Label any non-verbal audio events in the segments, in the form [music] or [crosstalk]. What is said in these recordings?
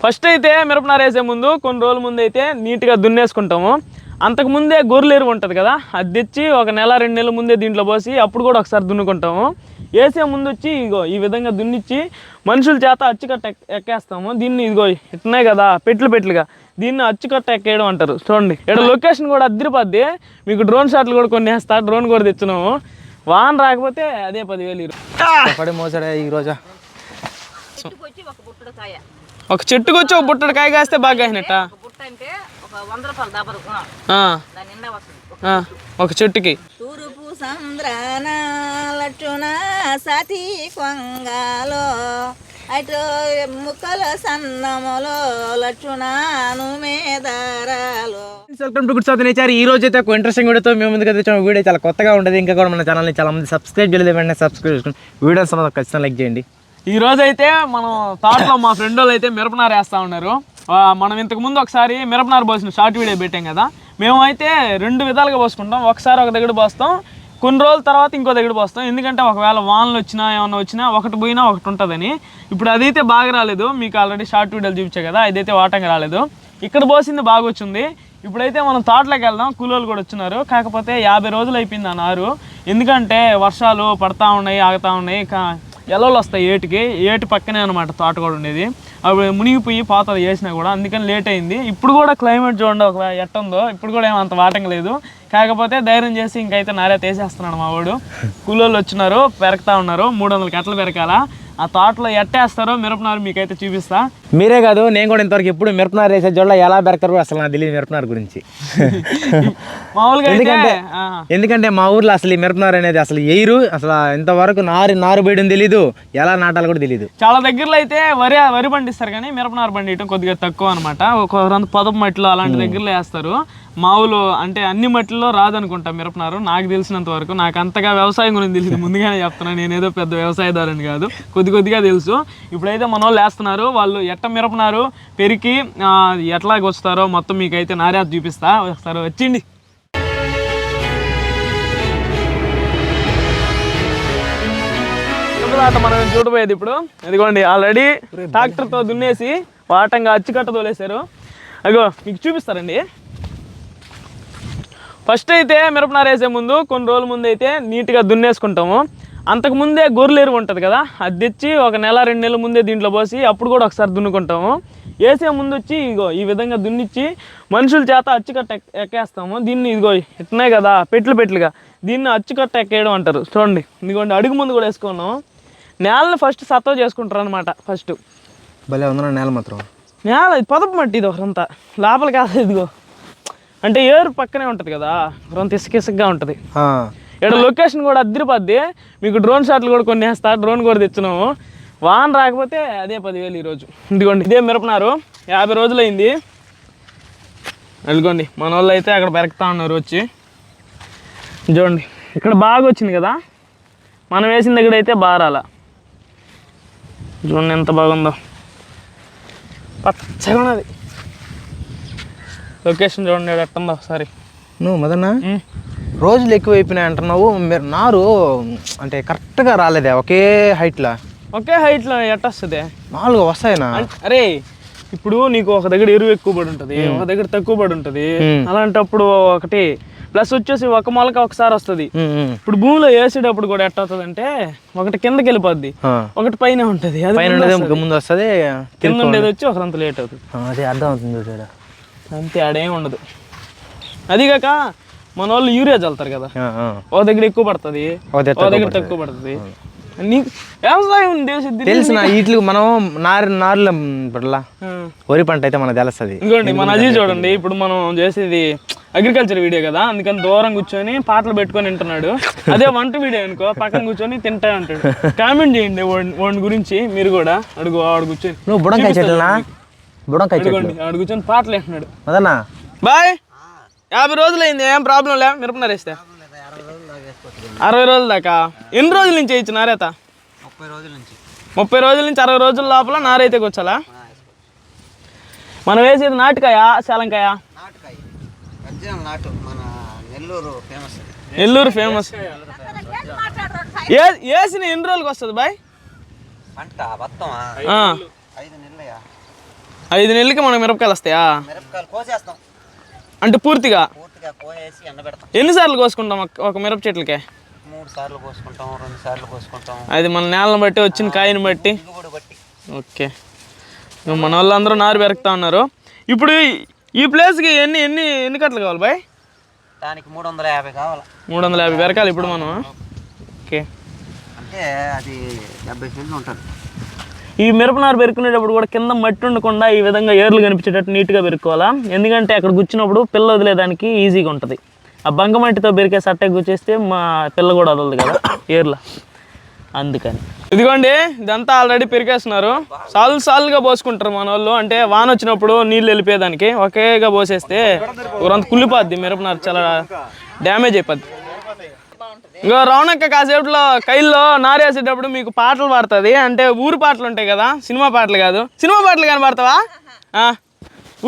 First అయితే మిరపనార వేసే ముందు కొన్ని రోజుల ముందు అయితే నీట్గా దున్నేసుకుంటాము. అంతకు ముందే గొర్రెలు ఎరువు ఉంటుంది కదా అది తెచ్చి ఒక నెల రెండు నెలల ముందే దీంట్లో పోసి అప్పుడు కూడా ఒకసారి దున్నుకుంటాము. వేసే ముందు వచ్చి ఇగో ఈ విధంగా దున్నిచ్చి మనుషుల చేత అచ్చుకట్ట ఎక్- ఎక్కేస్తాము. దీన్ని ఇదిగో ఇట్టున్నాయి కదా పెట్లు పెట్లుగా దీన్ని అచ్చుకట్ట ఎక్కేయడం అంటారు. చూడండి ఇక్కడ లొకేషన్ కూడా అద్దరిపోద్ది. మీకు డ్రోన్ షాట్లు కూడా కొన్ని వేస్తా డ్రోన్ కూడా తెచ్చినాము వాన్ రాకపోతే అదే పదివేలు ఈరోజు. పడి మోసాడే ఈ రోజా? వచ్చి ఒక చెట్టుకు వచ్చి ఒక బుట్టడు కాయ కాస్తే బాగా కాసినట్ట? ఒక బుట్ట అంటే ఒక వంద రూపాయలు దాబరు గుణం ఆ, దాని నిండా వస్తుంది. ఆ, ఒక చెట్టుకి. తూర్పు సంద్రాన సతీ కొంగాలో అటు ముక్కల సన్నములో లట్టునాను మేదారాలో welcome to good south nature ఈ రోజు అయితే ఒక ఇంట్రెస్టింగ్ వీడియోతో మేము ముందుకు తెచ్చాము వీడియో చాలా కొత్తగా ఉంటుంది ఇంకా కూడా మన ఛానల్ని చాలా మంది సబ్స్క్రైబ్ చేయలేదు. వెంటనే సబ్స్క్రైబ్ చేసుకుని వీడియోస్ అన్నది ఖచ్చితంగా లైక్ చేయండి. ఈ రోజైతే మనం తోటలో మా ఫ్రెండ్ వాళ్ళు అయితే మిరపనారు వేస్తా ఉన్నారు. మనం ఇంతకు ముందు ఒకసారి మిరపనారు పోసిన షార్ట్ వీడియో పెట్టాం కదా. మేమైతే రెండు విధాలుగా పోసుకుంటాం. ఒకసారి ఒక దగ్గర పోస్తాం. కొన్ని రోజుల తర్వాత ఇంకో దగ్గర పోస్తాం. ఎందుకంటే ఒకవేళ వానలు వచ్చినా ఏమన్నా వచ్చినా ఒకటి పోయినా ఒకటి ఉంటుందని. ఇప్పుడు అదైతే బాగా రాలేదు. మీకు ఆల్రెడీ షార్ట్ వీడియోలు చూపించా కదా అదైతే వాటంగా రాలేదు. ఇక్కడ పోసింది బాగా వచ్చింది. ఇప్పుడైతే మనం తోటలోకి వెళ్దాం. కూలోళ్ళు కూడా వచ్చినారు. కాకపోతే యాభై రోజులు అయిపోయింది అన్నారు ఎందుకంటే వర్షాలు పడతా ఉన్నాయి ఆగుతా ఉన్నాయి. ఎల్లలు వస్తాయి ఏటికి ఏటి పక్కనే అనమాట తోట కూడా ఉండేది. అప్పుడు మునిగిపోయి పోతుంది వేసినా కూడా అందుకని లేట్ అయింది. ఇప్పుడు కూడా క్లైమేట్ చూడండి ఒక ఎట్ట ఉందో. ఇప్పుడు కూడా ఏమంత వాటం లేదు. కాకపోతే ధైర్యం చేసి ఇంకైతే నారే తీసేస్తున్నాడు మా వాడు. కూలోళ్ళు వచ్చినారు పెరగతా ఉన్నారు. మూడు వందల కట్టలు పెరకాల. ఆ తోటలో ఎట్టేస్తారో మిరపనారు మీకైతే చూపిస్తా. మీరే కాదు నేను కూడా ఇంతవరకు ఎప్పుడు మిరపనారు వేసే జోళ్ళ ఎలా పెడతారో అసలు నాకు తెలియదు మిరపనారు గురించి. [laughs] మామూలుగా ఎందుకంటే ఎందుకంటే మా ఊర్లో అసలు ఈ మిరపనారు అనేది అసలు ఎయిరు అసలు ఇంతవరకు నారు నారు వేయడం తెలీదు ఎలా నాటాలో కూడా తెలీదు. చాలా దగ్గరలో అయితే వరి వరి పండిస్తారు కానీ మిరపనారు పండియటం కొద్దిగా తక్కువ అనమాట ఒక పొదపు మట్టిలో అలాంటి దగ్గరలో వేస్తారు. మామూలు అంటే అన్ని మట్టిలో రాదనుకుంటా మిరపనారు. నాకు తెలిసినంత వరకు నాకు అంతగా వ్యవసాయం గురించి తెలిసింది ముందుగానే చెప్తున్నా నేను ఏదో పెద్ద వ్యవసాయదారుని కాదు. కొద్ది కొద్దిగా తెలుసు. ఇప్పుడైతే మన వాళ్ళు వేస్తున్నారు వాళ్ళు ఎట్ట మిరపనారు పెరికి ఎట్లాగ వస్తారో మొత్తం మీకైతే నార్యాత చూపిస్తా. వస్తారు వచ్చిండి ఆట మనం చూడబోయేది ఇప్పుడు? ఇదిగోండి ఆల్రెడీ ట్రాక్టర్తో దున్నేసి వాటంగా అచ్చికట్ట తోలేశారు. అగో మీకు చూపిస్తారండి. ఫస్ట్ అయితే మిరపనార వేసే ముందు కొన్ని రోజుల ముందు అయితే నీట్గా దున్నేసుకుంటాము. అంతకు ముందే గొర్రెలు ఉంటుంది కదా అది తెచ్చి ఒక నెల రెండు నెలల ముందే దీంట్లో పోసి అప్పుడు కూడా ఒకసారి దున్నుకుంటాము. వేసే ముందు వచ్చి ఇగో ఈ విధంగా దున్నిచ్చి మనుషుల చేత అచ్చుకట్ట ఎక్- ఎక్కేస్తాము. దీన్ని ఇదిగో ఇట్టున్నాయి కదా పెట్లు పెట్లుగా దీన్ని అచ్చుకట్ట ఎక్కేయడం అంటారు. చూడండి ఇదిగోండి అడుగు ముందు కూడా వేసుకున్నాం నేలని ఫస్ట్ సత్వ చేసుకుంటారు అనమాట ఫస్ట్. భలే ఉందన్న నేల మాత్రం. నేల ఇది పొదపు మట్టి ఇది ఒకరంతా. లోపల కాదు ఇదిగో. అంటే ఏరు పక్కనే ఉంటుంది కదా ఒకరంత ఇసుక ఇసుకగా ఉంటుంది. ఇక్కడ లొకేషన్ కూడా అద్దరిపోద్ది. మీకు డ్రోన్ షాట్లు కూడా కొన్ని వేస్తా డ్రోన్ కూడా తెచ్చినాము వాన రాకపోతే అదే పదివేలు ఈరోజు. ఇదిగోండి ఇదే మిరపనారు. యాభై రోజులు అయింది వెళ్ళుకోండి మన వాళ్ళు అయితే అక్కడ పెరగతా ఉన్నారు వచ్చి. చూడండి ఇక్కడ బాగా వచ్చింది కదా. మనం వేసిన దగ్గర అయితే బాగా రాలా. చూడండి ఎంత బాగుందో. పచ్చగా ఉన్నది లొకేషన్ చూడండి ఎట్టుందో ఒకసారి. నువ్వు మదన్న. రోజులు ఎక్కువ అయిపోయినాయి అంటున్నావు మీరు నారు అంటే కరెక్ట్గా రాలేదే ఒకే హైట్లో? ఒకే హైట్లో ఎట్టొస్తుంది మామూలుగా వస్తాయినా? అరే ఇప్పుడు నీకు ఒక దగ్గర ఎరువు ఎక్కువ పడి ఉంటుంది ఒక దగ్గర తక్కువ పడి ఉంటుంది. అలాంటప్పుడు ఒకటి ప్లస్ వచ్చేసి ఒక మొలక ఒకసారి వస్తుంది. ఇప్పుడు భూమిలో వేసేటప్పుడు కూడా ఎట్ట అవుతుంది అంటే ఒకటి కిందకి వెళ్ళిపోద్ది. ఒకటి పైన ఉంటుంది ముందు వస్తది. కింద ఉండేది వచ్చి ఒకరంత లేట్ అవుతుంది. అదే అర్థం అవుతుంది అంతే ఆడేం ఉండదు. అది కాక మన వాళ్ళు యూరియా చల్లుతారు కదా. ఓ దగ్గర ఎక్కువ పడుతుంది ఓ దగ్గర తక్కువ పడుతుంది. నీకు వ్యవసాయం తెలిసిన వీటికి మనం నారు నారుల పట్ల వరి పంట అయితే మనకు తెలుస్తుంది. ఇంకోండి మన అజీ చూడండి ఇప్పుడు మనం చేసేది అగ్రికల్చర్ వీడియో కదా అందుకని దూరం కూర్చొని పాటలు పెట్టుకొని వింటున్నాడు. అదే వంట వీడియో అనుకో పక్కన కూర్చొని తింటా అంటాడు. [laughs] కామెంట్ చేయండి వాడి వాడి గురించి మీరు కూడా అడుగు వాడు కూర్చొని. నువ్వు బుడంకాయ చెట్లనా? బుడంకాయ కూర్చొని పాటలు వింటున్నాడు. మదన్నా. బాయ్. యాభై రోజులు అయింది ఏం ప్రాబ్లం లే మిరపనారు వేస్తే. అరవై రోజుల దాకా. ఎన్ని రోజుల నుంచి వేయచ్చు నారేత? ముప్పై రోజుల నుంచి. ముప్పై రోజుల నుంచి అరవై రోజుల లోపల నారైతే కూర్చోాలా మనం వేసేది నాటుకాయ శాలంకాయ నాటుకాయ. ఒరిజినల్ నాటు మన నెల్లూరు ఫేమస్ నెల్లూరు ఫేమస్ వేసిన ఎన్ని రోజులకి వస్తుంది బాయ్? పంట. ఐదు నెలలకి మనకు మిరపకాయలు వస్తాయా? మిరపకాయలు కోసేస్తాం. అంటే పూర్తిగా? పూర్తిగా కోసేసి ఎండబెడతాం. ఎన్నిసార్లు కోసుకుంటాం ఒక- మిరప చెట్లకే? మూడు సార్లు కోసుకుంటాం రెండు సార్లు కోసుకుంటాం. అది మన నేలను బట్టి వచ్చిన కాయని బట్టి. ఓకే. మన వాళ్ళందరూ నారు పెరుగుతా ఉన్నారు. ఇప్పుడు ఈ- ఈ ప్లేస్కి ఎన్ని ఎన్ని ఎన్ని కట్టలు కావాలి బాయ్? దానికి మూడు వందల యాభై కావాలి? మూడు వందల యాభై పెరకాలి ఇప్పుడు మనం ఓకే. అంటే అది డెబ్బై సెంట్లు ఉంటుంది. ఈ మిరపనారు పెరుకునేటప్పుడు కూడా కింద మట్టి ఉండకుండా ఈ విధంగా ఏర్లు కనిపించేటట్టు నీట్గా పెరుక్కోవాలా. ఎందుకంటే అక్కడ గుచ్చినప్పుడు పిల్ల వదిలేదానికి ఈజీగా ఉంటుంది. ఆ బంకమట్టితో పెరికే సట్టే గుచ్చేస్తే మా పిల్ల కూడా వదలదు కదా ఏర్ల. అందుకని. ఇదిగోండి ఇదంతా ఆల్రెడీ పెరికేస్తున్నారు. సాలు సాల్గా పోసుకుంటారు మన వాళ్ళు అంటే వాన వచ్చినప్పుడు నీళ్ళు వెళ్ళిపోయేదానికి. ఒకేగా పోసేస్తే ఊరంతా కుళ్ళిపోద్ది మిరపనారు చాలా డ్యామేజ్ అయిపోద్ది. ఇంకో రౌనక్క కాసేపట్లో కైల్లో నారేసేటప్పుడు మీకు పాటలు పాడుతుంది. అంటే ఊరు పాటలు ఉంటాయి కదా సినిమా పాటలు కాదు. సినిమా పాటలు కానీ పాడతావా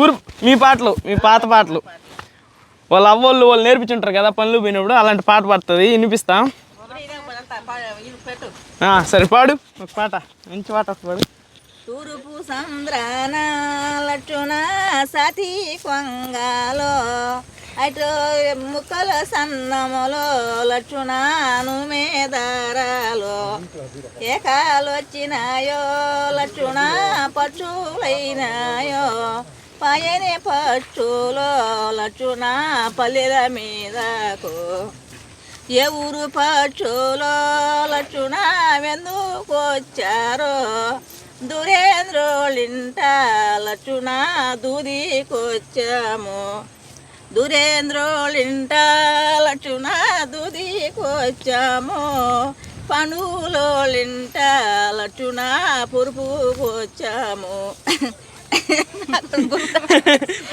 ఊరు మీ పాటలు మీ పాత పాటలు. వాళ్ళ అవ్వళ్ళు వాళ్ళు నేర్పించుంటారు కదా పనులు పోయినప్పుడు అలాంటి పాట పాడుతుంది. వినిపిస్తాం? సరే పాడు. ఒక పాట. మంచి పాట వస్తుంది పాడు. తూర్పు సంద్రాన లట్టున సతీ కొంగలో అటు ముక్కల సన్నములో లట్టునాను మేదారాలో. ఏకాలొచ్చినాయో లట్టున పచ్చులైనాయో పయని పచ్చులో లట్టున పల్లెల మీదకు. ఎవరు ఊరు పచ్చులో లట్టున వెందుకొచ్చారో వచ్చారో దురేంద్రోళింట లట్టున దూదికొచ్చాము. దురేంద్రోళింట లట్టున దుదికొచ్చాము పనులోలింట లట్టున పురుపుకొచ్చాము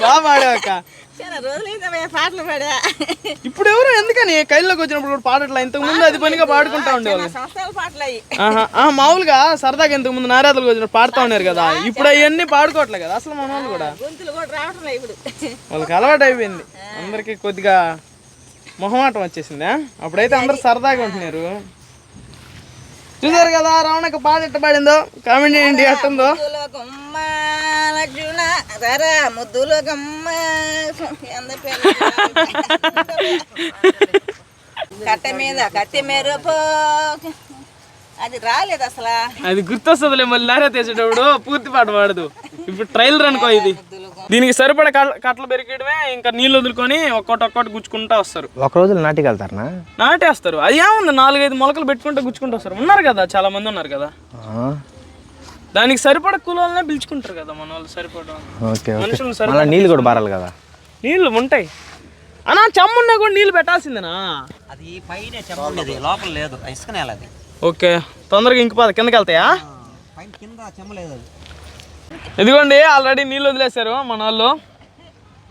బాగా పాటలు పాడా. ఇప్పుడు ఎవరు? ఎందుకని? కైల్లోకి వచ్చినప్పుడు కూడా పాడట్లా? ఇంతకు ముందు అది పనిగా పాడుకుంటా ఉండేవాళ్ళు. మామూలుగా సరదాగా ఇంతకు ముందు నారాతలకు వచ్చినప్పుడు పాడుతూ ఉన్నారు కదా. ఇప్పుడు అవన్నీ పాడుకోవట్లే కదా అసలు మన వాళ్ళు కూడా. వాళ్ళకి అలవాటు అయిపోయింది. అందరికి కొద్దిగా మొహమాటం వచ్చేసిందా? అప్పుడైతే అందరు సరదాగా ఉంటున్నారు. చూసారు కదా రావణకు పాట ఎట్ట పాడిందో కామెంట్ చేయండి ఎట్టుందో ముద్దుల గుమ్మ లడ్డున కట్టె మీద కట్టె మెరుపు. అది రాలేదు అసలు. అది గుర్తొస్తుందిలే మళ్ళీ నారాత వేసేటప్పుడు పూర్తి పాట పాడదు. ఇప్పుడు ట్రైలర్ అనుకో ఇది. దీనికి సరిపడ కట్టలు పెరిగడమే ఇంకా నీళ్ళు వదులుకొని ఒక్కొక్కటి ఒక్కొక్కటి గుచ్చుకుంటా వస్తారు. ఒక రోజులో నాటికి వెళ్తారనా? నాటేస్తారు. అది ఏముంది నాలుగైదు మొలకలు పెట్టుకుంటూ గుచ్చుకుంటూ వస్తారు. ఉన్నారు కదా చాలా మంది ఉన్నారు కదా. దానికి సరిపడ కూలోళ్ళనే పిలుచుకుంటారు కదా మన వాళ్ళు సరిపడ ఓకే మనుషులు సరిపడ నీళ్ళు కూడా బారాలి కదా. నీళ్ళు ఉంటాయి. అన్నా చెమ్మున్నా కూడా నీళ్ళు పెట్టాల్సిందేనా? అది పైన చెమ్మ లోపల లేదు ఇసుక నేల అది. ఓకే. తొందరగా ఇంకిపోదు కిందకి వెళ్తాయా? ఇదిగోండి ఆల్రెడీ నీళ్ళు వదిలేశారు మన వాళ్ళు.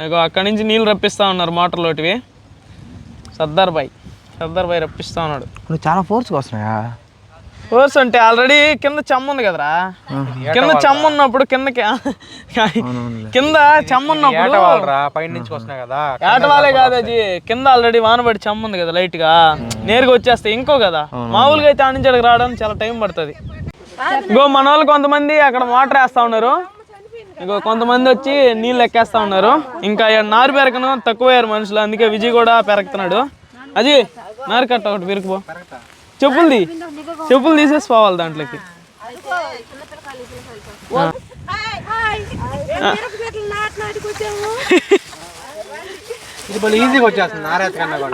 ఇగో అక్కడి నుంచి నీళ్ళు రప్పిస్తా ఉన్నారు మోటార్లోటివి. సర్దార్ బాయ్ సర్దార్ బాయ్ రప్పిస్తా ఉన్నాడు. నువ్వు చాలా ఫోర్స్గా వస్తున్నాయా? కోర్స్ అంటే ఆల్రెడీ కింద చెమ్మ ఉంది కదరా? కింద చెమ్మ ఉన్నప్పుడు కిందకి కింద చెమ్మ ఉన్నప్పుడు కదా. ఏటవాలే కాదు అది కింద ఆల్రెడీ వానబడి చెమ్మ ఉంది కదా లైట్గా. నేరుగా వచ్చేస్తే ఇంకో కదా. మామూలుగా అయితే ఆడ నుంచి అక్కడికి రావడానికి చాలా టైం పడుతుంది. ఇంకో మన వాళ్ళు కొంతమంది అక్కడ వాటర్ వేస్తా ఉన్నారు. ఇంకో కొంతమంది వచ్చి నీళ్ళు ఎక్కేస్తా ఉన్నారు. ఇంకా నారు పెరకను తక్కువయ్యారు మనుషులు. అందుకే విజయ్ కూడా పెరగతున్నాడు అది నారు కట్ట ఒకటి పెరుకుపో చెప్పులది చెప్పులు తీసేసి పోవాలి దాంట్లోకి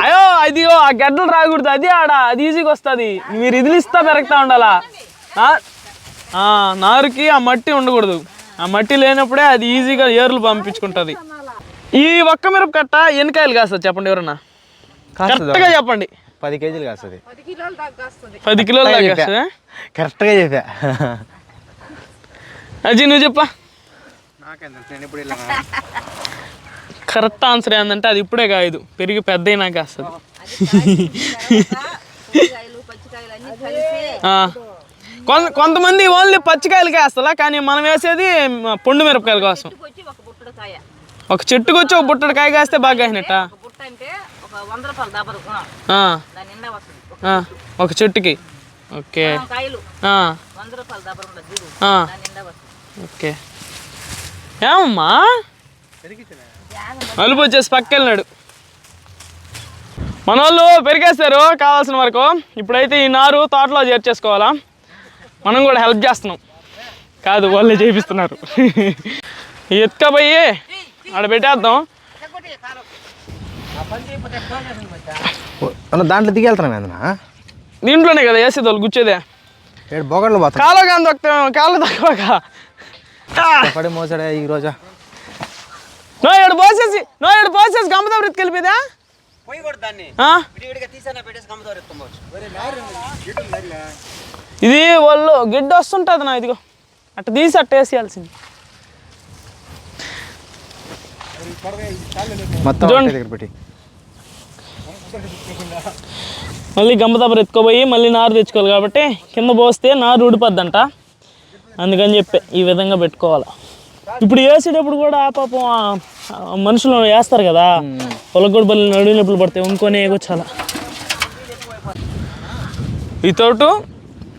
అయ్యో అది ఆ గడ్డలు రాకూడదు అది ఆడ అది ఈజీగా వస్తుంది. మీరు ఇదిలిస్తా పెరగతా ఉండాలా? నారుకి ఆ మట్టి ఉండకూడదు. ఆ మట్టి లేనప్పుడే అది ఈజీగా ఏర్లు పంపించుకుంటుంది. ఈ ఒక్క మిరప కట్ట ఎన్ని కాయలు కాస్తుంది చెప్పండి ఎవరన్నా? కరెక్ట్గా చెప్పండి. పది కేజీలు కాస్తుంది. పది కిలోలు దాకా? కరెక్ట్గా చెప్పా. అజీ నువ్వు చెప్పా. కరెక్ట్ ఆన్సర్ ఏంటంటే అది ఇప్పుడే కాదు పెరిగి పెద్ద అయినాక వస్తుంది పచ్చికాయలు పచ్చికాయలు. కొంత కొంతమంది ఓన్లీ పచ్చికాయలకే వేస్తా కానీ మనం వేసేది పొండు మిరపకాయల కోసం. ఒక బుట్టడు కాయ ఒక చెట్టుకు వచ్చి ఒక బుట్టడు కాయ కాస్తే బాగా కాసినట్ట ఒక చెట్టుకి. ఓకే. ఓకే. ఏమమ్మా? అలుపు వచ్చేసి పక్క వెళ్ళినాడు. మన వాళ్ళు పెరిగేస్తారు కావాల్సిన వరకు. ఇప్పుడైతే ఈ నారు తోటలో చేర్చేసుకోవాలా? మనం కూడా హెల్ప్ చేస్తున్నాం. కాదు వాళ్ళే చేపిస్తున్నారు. ఎత్తుకపోయి ఆడ పెట్టేద్దాం. అన్న దాంట్లో దిగి వెళ్తున్నాం ఏందన్నా దీంట్లోనే కదా వేసేది వాళ్ళు గుచ్చేదే. ఏడు బొగళ్ళు పోతాం కాలో కానీ దొక్కుతాం కాళ్ళు తక్కువగా పడి మోసాడే ఈ రోజా. నో ఏడు పోసేసి నో ఏడు పోసేసి గమ్మతో ఎత్తుకోవచ్చు ఇది వాళ్ళు గిడ్డ వస్తుంటుంది నా ఇదిగో. అట్ట తీసి అట్ట వేసేయాల్సింది. మొత్తం దగ్గర పెట్టి. మళ్ళీ గంపదబ్బర ఎత్తుకోపోయి మళ్ళీ నారు తెచ్చుకోవాలి కాబట్టి కింద పోస్తే నారు ఊడిపోద్దంట. అందుకని చెప్పే ఈ విధంగా పెట్టుకోవాలి. ఇప్పుడు వేసేటప్పుడు కూడా పాపం ఆ- మనుషులు వేస్తారు కదా. వాళ్ళకి బల్లి బలి నడువు నొప్పులు పడతాయి ఇంకొని చాలా ఈ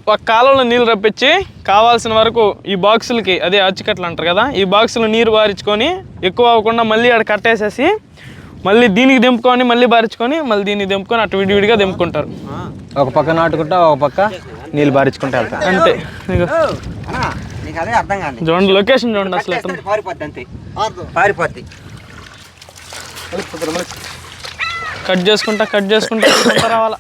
ఒక కాలంలో నీళ్ళు రప్పించి కావాల్సిన వరకు ఈ బాక్సులకి అదే అచ్చికట్లు అంటారు కదా ఈ బాక్సులు నీరు వారించుకొని ఎక్కువ అవ్వకుండా మళ్ళీ అక్కడ కట్టేసేసి మళ్ళీ దీనికి దింపుకొని మళ్ళీ బారించుకొని మళ్ళీ దీనికి దింపుకొని అటు విడివిడిగా దింపుకుంటారు ఒక పక్క నాటుకుంటా ఒక పక్క నీళ్ళు బారించుకుంటా వెళ్తా. అంతే. చూడండి లొకేషన్ చూడండి అసలు ఎట్లా ఉందో. పారిపోద్ది అంతే. పారిపోద్ది. కట్ చేసుకుంటా కట్ చేసుకుంటా రావాలా.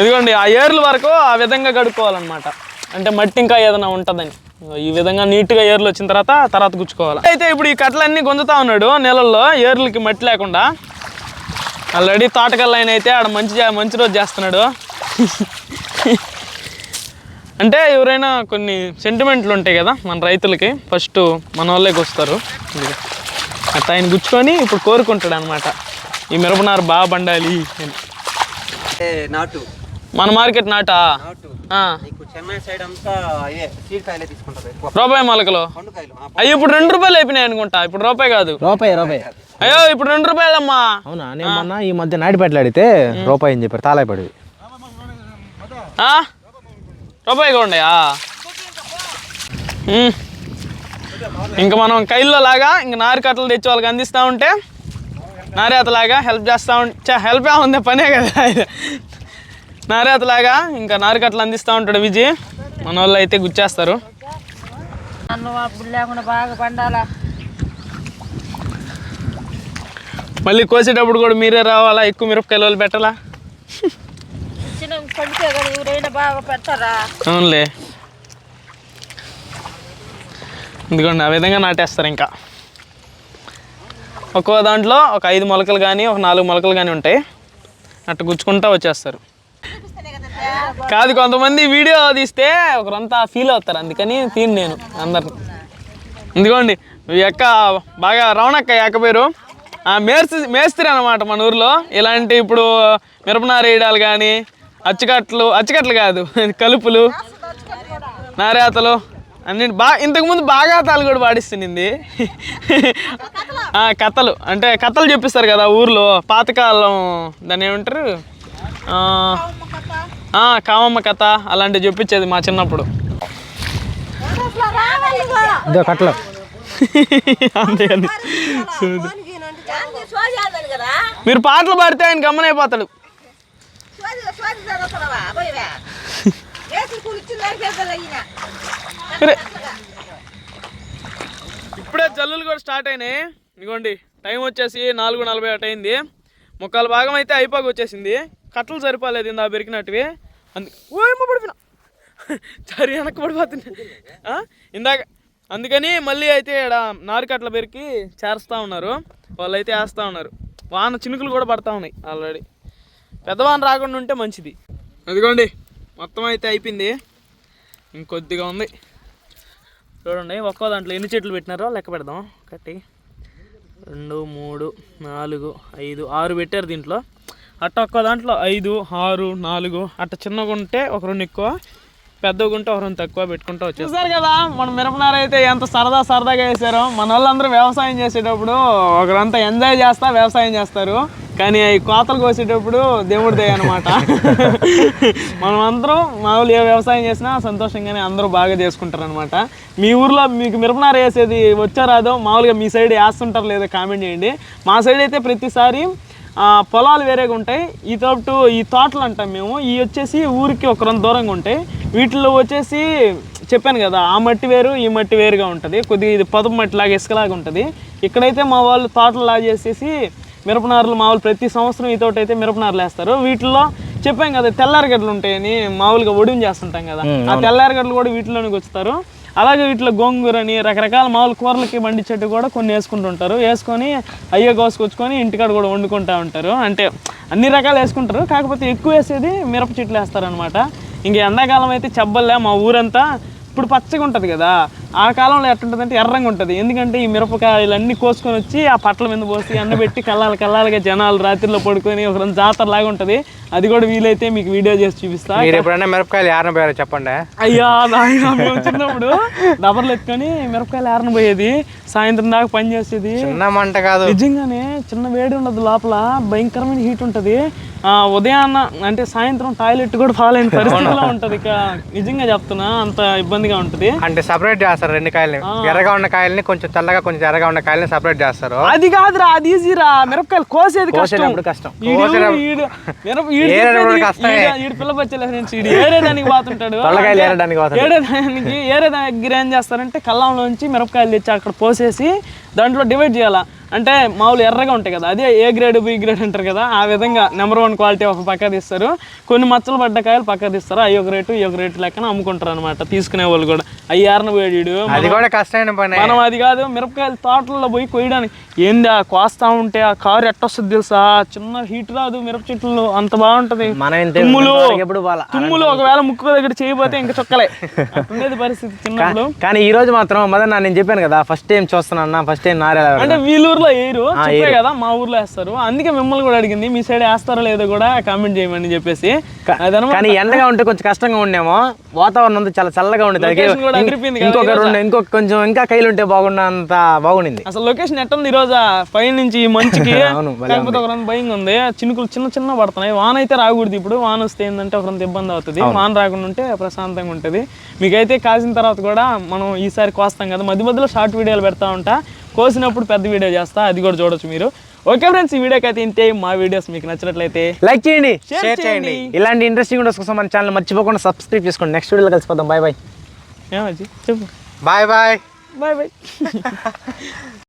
ఇదిగోండి ఆ ఏర్ల వరకు ఆ విధంగా గడుపుకోవాలన్నమాట. అంటే మట్టి ఇంకా ఏదైనా ఉంటుందని. ఈ విధంగా నీట్గా ఏర్లు వచ్చిన తర్వాత తర్వాత గుచ్చుకోవాలి. అయితే ఇప్పుడు ఈ కట్టలన్నీ గుంజుతా ఉన్నాడు నీళ్ళల్లో ఏర్లకి మట్టి లేకుండా. ఆల్రెడీ తోటకల్ ఆయన అయితే ఆడ మంచి మంచి రోజు చేస్తున్నాడు. అంటే ఎవరైనా కొన్ని సెంటిమెంట్లు ఉంటాయి కదా మన రైతులకి ఫస్ట్ మన వాళ్ళకి వస్తారు అట్లా ఆయన గుచ్చుకొని ఇప్పుడు కోరుకుంటాడు అనమాట ఈ మిరపనారు బాగా పండాలి అని. ఏ, నాటు. మన మార్కెట్ నాటా? రూపాయి మొలకలు? అయ్యి ఇప్పుడు రెండు రూపాయలు అయిపోయినాయి అనుకుంటా. ఇప్పుడు రూపాయి కాదు. రూపాయి రూపాయి. అయ్యో ఇప్పుడు రెండు రూపాయలమ్మా. అవునా? నేను మొన్న ఈ మధ్య నాటిపెట్టలు అడిగితే రూపాయి అని చెప్పారు తాళాయి పడి ఆ? రూపాయి ఉన్నాయా ఉమ్. ఇంకా మనం కైల్లో లాగా ఇంకా నారు కట్టలు తెచ్చి వాళ్ళకి అందిస్తూ ఉంటే నారేతలాగా హెల్ప్ చేస్తూ ఉంటే హెల్ప్ ఉంది పనే కదా. నారేతలాగా ఇంకా నారు కట్టలు అందిస్తూ ఉంటాడు విజయ్. మన వాళ్ళు అయితే గుచ్చేస్తారు మళ్ళీ కోసేటప్పుడు కూడా మీరే రావాలా? ఎక్కువ మిరపకాయలు వాళ్ళు పెట్టాలా? అవునులే. ఇదిగోండి ఆ విధంగా నాటేస్తారు ఇంకా. ఒక్కో దాంట్లో ఒక ఐదు మొలకలు కానీ ఒక నాలుగు మొలకలు కానీ ఉంటాయి. అట్టు గుచ్చుకుంటా వచ్చేస్తారు. కాదు కొంతమంది వీడియో తీస్తే ఒకరంతా ఫీల్ అవుతారు. అందుకని తీను నేను అందరిని. ఎందుకోండి ఈ అక్క బాగా రవణక్క ఈ పేరు. మేస్త్రి మేస్త్రి అనమాట మన ఊర్లో. ఇలాంటి ఇప్పుడు మిరపనార వేయడాలు కానీ అచ్చుకట్లు అచ్చుకట్లు కాదు [laughs] కలుపులు నారేతలు అన్ని బాగా ఇంతకుముందు బాగాతాలు కూడా పాడిస్తుంది [laughs] కథలు. అంటే కథలు చెప్పిస్తారు కదా ఊర్లో. పాతకాలం దాన్ని ఏమంటారు? కామమ్మ కథ అలాంటివి చెప్పించేది మా చిన్నప్పుడు. కట్టలు. అంతే అండి కదా మీరు పాటలు పాడితే ఆయన గమ్మనైపోతాడు. ఇప్పుడే జల్లులు కూడా స్టార్ట్ అయినాయి. ఇదిగోండి టైం వచ్చేసి నాలుగు నలభై ఒకటి అయింది. ముక్కాల భాగం అయితే అయిపోక వచ్చేసింది. కట్టలు సరిపోలేదు ఇందా పెరిగినట్టువి అందు ఓయమ్మ పడిపోయినా సరి వెనక్కి పడిపోతుంది. ఇందాక అందుకని మళ్ళీ అయితే ఇక్కడ నారు కట్టలు పెరికి చేరుస్తూ ఉన్నారు. వాళ్ళు అయితే వేస్తూ ఉన్నారు. వాన చినుకులు కూడా పడతా ఉన్నాయి ఆల్రెడీ. పెద్దవాన రాకుండా ఉంటే మంచిది. అదిగోండి మొత్తం అయితే అయిపోయింది. ఇంకొద్దిగా ఉంది. చూడండి ఒక్కో దాంట్లో ఎన్ని చెట్లు పెట్టినారో లెక్క పెడదాం. కట్టి రెండు మూడు నాలుగు ఐదు ఆరు పెట్టారు దీంట్లో. అట్ట ఒక్కో దాంట్లో ఐదు ఆరు నాలుగు అట్ట చిన్నగా ఉంటే ఒక రెండు ఎక్కువ పెద్దగా ఉంటే ఒక రెండు తక్కువ పెట్టుకుంటూ వచ్చారు చూసారు కదా మన మిరపనార అయితే ఎంత సరదా సరదాగా వేసారో. మన వాళ్ళందరూ వ్యవసాయం చేసేటప్పుడు ఒకరంతా ఎంజాయ్ చేస్తా వ్యవసాయం చేస్తారు. కానీ అవి కోతలు కోసేటప్పుడు దేవుడి దయ అనమాట [laughs] మనం అందరం మామూలు ఏ వ్యవసాయం చేసినా సంతోషంగానే అందరూ బాగా చేసుకుంటారు అనమాట మీ ఊర్లో మీకు మిరపనారు వేసేది వచ్చా రాదో మామూలుగా మీ సైడ్ వేస్తుంటారు లేదో కామెంట్ చేయండి. మా సైడ్ అయితే ప్రతిసారి పొలాలు వేరేగా ఉంటాయి. ఈ తోట ఈ తోటలు అంటాం మేము. ఈ వచ్చేసి ఊరికి ఒక రెండు దూరంగా ఉంటాయి. వీటిలో వచ్చేసి చెప్పాను కదా ఆ మట్టి వేరు ఈ మట్టి వేరుగా ఉంటుంది. కొద్దిగా ఇది పదుపు మట్టి లాగా ఇసుకలాగా ఉంటుంది. ఇక్కడైతే మా వాళ్ళు తోటలు లాగా చేసేసి మిరపనారులు మామూలు ప్రతి సంవత్సరం ఈ తోట అయితే మిరపనారులు వేస్తారు. వీటిలో చెప్పాం కదా తెల్లారగడ్డలు ఉంటాయని మామూలుగా ఒడిం చేస్తుంటాం కదా. ఆ తెల్లారగడ్డలు కూడా వీటిలోనికి వచ్చుతారు అలాగే వీటిలో గోంగూరని రకరకాల మామూలు కూరలకి బండి చెట్టు కూడా కొన్ని వేసుకుంటుంటారు. వేసుకొని అయ్యే కోసుకొచ్చుకొని ఇంటికాడ కూడా వండుకుంటా ఉంటారు. అంటే అన్ని రకాలు వేసుకుంటారు. కాకపోతే ఎక్కువ వేసేది మిరప చెట్లు వేస్తారనమాట ఇంక ఎండాకాలం అయితే చెబ్బల్లే మా ఊరంతా ఇప్పుడు పచ్చగా ఉంటుంది కదా. ఆ కాలంలో ఎట్టుంటుంది అంటే ఎర్రంగా ఉంటుంది. ఎందుకంటే ఈ మిరపకాయలు అన్ని కోసుకొని వచ్చి ఆ పట్ల మీద పోసి ఎండబెట్టి కల్లాలు కల్లాలుగా జనాలు రాత్రిలో పడుకొని ఒక రెండు జాతర లాగా ఉంటుంది. అది కూడా వీలైతే మీకు వీడియో చేసి చూపిస్తా. మీరు ఎప్పుడైనా మిరపకాయలు యారన పోయారో చెప్పండి? అయ్యా నాయన మేము చిన్నప్పుడు డబర్లు ఎత్తుకొని మిరపకాయలు ఆరన పోయేది. సాయంత్రం దాకా పని చేసేది. చిన్న మంట కాదు. నిజంగానే చిన్న వేడి ఉండదు లోపల. భయంకరమైన హీట్ ఉంటది. ఉదయాన్న అంటే సాయంత్రం టాయిలెట్ కూడా ఫాలైన పరిస్థితిలో ఉంటది. ఇక నిజంగా చెప్తున్నా అంత ఇబ్బందిగా ఉంటది. అంటే సపరేట్ చేస్తారు రెండు కాయల్ని. ఎర్రగా ఉన్న కాయల్ని కొంచెం తెల్లగా కొంచెం ఎర్రగా ఉన్న కాయల్ని సపరేట్ చేస్తారు. అది కాదురా అది ఈజీరా మిరపకాయలు కోసేది కష్టం. కష్టం. ఏరేదానికి పోతుంటాడు. [laughs] ఏరేదానికి ఏరే దగ్గర ఏం చేస్తారంటే కల్లంలోంచి మిరపకాయలు తెచ్చి అక్కడ పోసేసి దాంట్లో డివైడ్ చేయాలా? అంటే మామూలు ఎర్రగా ఉంటాయి కదా అదే ఏ గ్రేడ్ బి గ్రేడ్ అంటారు కదా ఆ విధంగా నెంబర్ వన్ క్వాలిటీ ఒక పక్క తీస్తారు. కొన్ని మచ్చలు పడ్డ కాయలు పక్క తీస్తారు. ఒక రేటు ఈ ఒక రేటు లెక్కన అమ్ముకుంటారు అనమాట తీసుకునే వాళ్ళు కూడా. అవి ఏరన పోయాడు. అది కూడా కష్టమైన పని. మనం అది కాదు మిరపకాయలు తోటల్లో పోయి కొయ్యడానికి. ఏంది ఆ కోస్తా ఉంటే ఆ కారు ఎట్టొస్తుంది తెలుసా? చిన్న హీట్ రాదు మిరప చెట్లు అంత బాగుంటది. తుమ్ములు. తుమ్ములు ఒకవేళ ముక్కు దగ్గర చేయబోతే ఇంకా చొక్కలే. అట్లుండేది పరిస్థితి చిన్నప్పుడు. కానీ ఈ రోజు మాత్రం మదన్ నేను చెప్పాను కదా ఫస్ట్ టైం చూస్తున్నా ఫస్ట్ టైం నారే అంటే వీళ్ళూరులో వేయరు కదా మా ఊర్లో వేస్తారు. అందుకే మిమ్మల్ని కూడా అడిగింది మీ సైడ్ వేస్తారో లేదో కూడా కామెంట్ చేయమని చెప్పేసి. కానీ ఎండగా ఉంటే కొంచెం కష్టంగా ఉండేమో. వాతావరణం అంతా చాలా చల్లగా ఉండేది ఇంకొక ఈరోజు. రెండు ఇంకొక కొంచెం ఇంకా కైలు ఉంటే బాగున్నంత బాగుండింది. అసలు లొకేషన్ ఎట్టుంది ఈ రోజు? పై నుంచి మంచుకి. [laughs] ఒక భయంగా ఉంది. చినుకులు చిన్న చిన్న పడుతున్నాయి. వాన అయితే రాకూడదు ఇప్పుడు. వాన వస్తే ఏంటంటే ఒక ఇబ్బంది అవుతుంది. వాన రాకుండా ఉంటే ప్రశాంతంగా ఉంటుంది. మీకైతే కాసిన తర్వాత కూడా మనం ఈసారి కోస్తాం కదా. మధ్య మధ్యలో షార్ట్ వీడియోలు పెడతా ఉంటా. కోసినప్పుడు పెద్ద వీడియో చేస్తా అది కూడా చూడొచ్చు మీరు. ఓకే ఫ్రెండ్స్ ఈ వీడియోకి అయితే ఇంతే. మా వీడియోస్ మీకు నచ్చినట్లయితే లైక్ చేయండి. షేర్ చేయండి. ఇలాంటి ఇంట్రెస్టింగ్ వీడియోస్ కోసం మన ఛానల్ మర్చిపోకుండా సబ్స్క్రైబ్ చేసుకోండి. నెక్స్ట్ వీడియోలో కలిసిపోదాం. బాయ్ బాయ్ చెప్పు. Bye bye bye bye